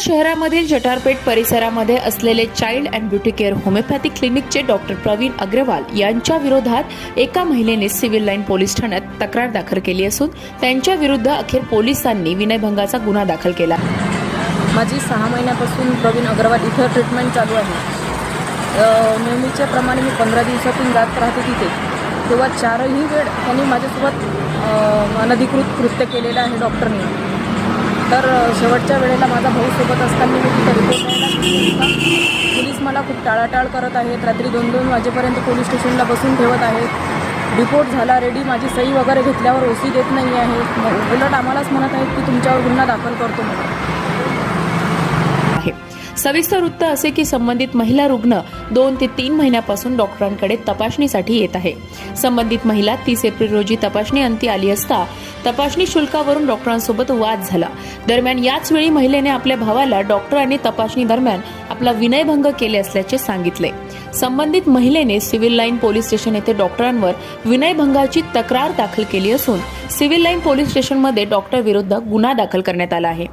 शहरामधील जटारपेठ परिसरामध्ये असलेले child and beauty care homoeopathic क्लिनिकचे doctor Pravin Agarwal यांच्या विरोधात एका महिलेने सिव्हिल लाईन पोलीस ठाण्यात तक्रार दाखल केली असून त्यांच्या विरुद्ध अखेर पोलिसांनी विनयभंगाचा गुन्हा दाखल केला. माझी सहा महिन्यापासून प्रवीण अग्रवाल इथं ट्रीटमेंट चालू आहे. नेहमीच्या प्रमाणे मी पंधरा दिवसातून जात राहते तिथे. तेव्हा चारही वेळ त्यांनी माझ्यासोबत अनधिकृत कृत्य केलेलं आहे डॉक्टरने. तर शेवटच्या वेळेला माझा भाऊ सोबत असताना मी तिथं रिपोर्ट द्यायला पोलीस मला खूप टाळाटाळ करत आहेत. रात्री दोन दोन वाजेपर्यंत पोलीस स्टेशनला बसून ठेवत आहेत. रिपोर्ट झाला रेडी माझी सही वगैरे घेतल्यावर ओसी देत नाही आहे. उलट आम्हालाच म्हणत आहेत की तुमच्यावर गुन्हा दाखल करतो म्हणून. सविस्तर वृत्त असे की संबंधित महिला रुग्ण दोन ते तीन महिन्यापासून डॉक्टरांकडे तपासणीसाठी येत आहे. संबंधित महिला तीस एप्रिल रोजी तपासणी अंती आली असता तपासणी शुल्कावरून डॉक्टरांसोबत वाद झाला. दरम्यान याच वेळी महिलेने आपल्या भावाला डॉक्टरांनी तपासणी दरम्यान आपला विनयभंग केले असल्याचे सांगितले. संबंधित महिलेने सिव्हिल लाईन पोलीस स्टेशन येथे डॉक्टरांवर विनयभंगाची तक्रार दाखल केली असून सिव्हिल लाईन पोलीस स्टेशनमध्ये डॉक्टर विरुद्ध गुन्हा दाखल करण्यात आला आहे.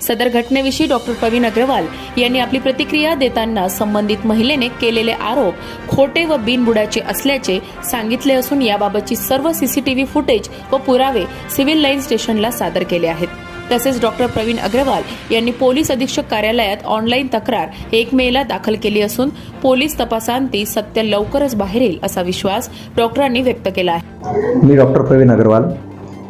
सदर घटनेविषयी डॉक्टर प्रवीण अग्रवाल यांनी आपली प्रतिक्रिया देताना संबंधित महिलेने केलेले आरोप खोटे व बिनबुडाचे असल्याचे सांगितले असून याबाबतची सर्व सीसीटीव्ही फुटेज व पुरावे सिव्हिल लाईन स्टेशनला सादर केले आहेत. तसेच डॉक्टर प्रवीण अग्रवाल यांनी पोलीस अधीक्षक कार्यालयात ऑनलाईन तक्रार एक मेला दाखल केली असून पोलीस तपासांती सत्य लवकरच बाहेर येईल असा विश्वास डॉक्टरांनी व्यक्त केला आहे. मी डॉक्टर प्रवीण अग्रवाल.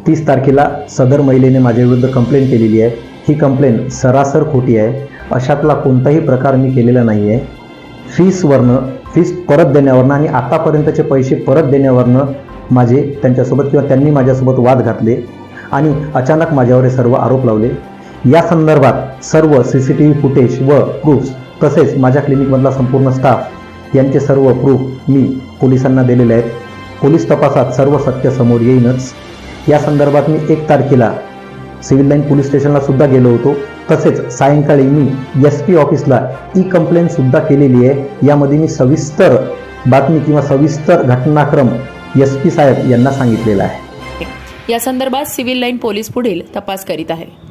तीस तारखेला सदर महिलेने माझ्याविरुद्ध कंप्लेंट केलेली आहे. ही कंप्लेंट सरासर खोटी आहे. अशातला कोणताही प्रकार मी केलेला नाही आहे फीसवरनं फीस परत देण्यावरनं आणि आतापर्यंतचे पैसे परत देण्यावरनं माझे त्यांच्यासोबत किंवा त्यांनी माझ्यासोबत वाद घातले. आणि अचानक माझ्यावर हे सर्व आरोप लावले. या संदर्भात सर्व C C T V footage व प्रूफ्स तसेच माझ्या क्लिनिकमधला संपूर्ण स्टाफ यांचे सर्व प्रूफ मी पोलिसांना दिलेले आहेत. पोलीस तपासात सर्व सत्य समोर येईनच. या संदर्भात मी एक तारखेला सिव्हिल लाईन पोलीस स्टेशनला सुद्धा गेलो होतो. तसेच सायंकाळी मी एस पी ऑफिसला ई कंप्लेंट सुद्धा केलेली आहे. यामध्ये मी सविस्तर बातमी किंवा सविस्तर घटनाक्रम एस पी साहेब यांना सांगितलेला आहे. या संदर्भात सिव्हिल लाईन पोलीस पुढील तपास करीत आहे.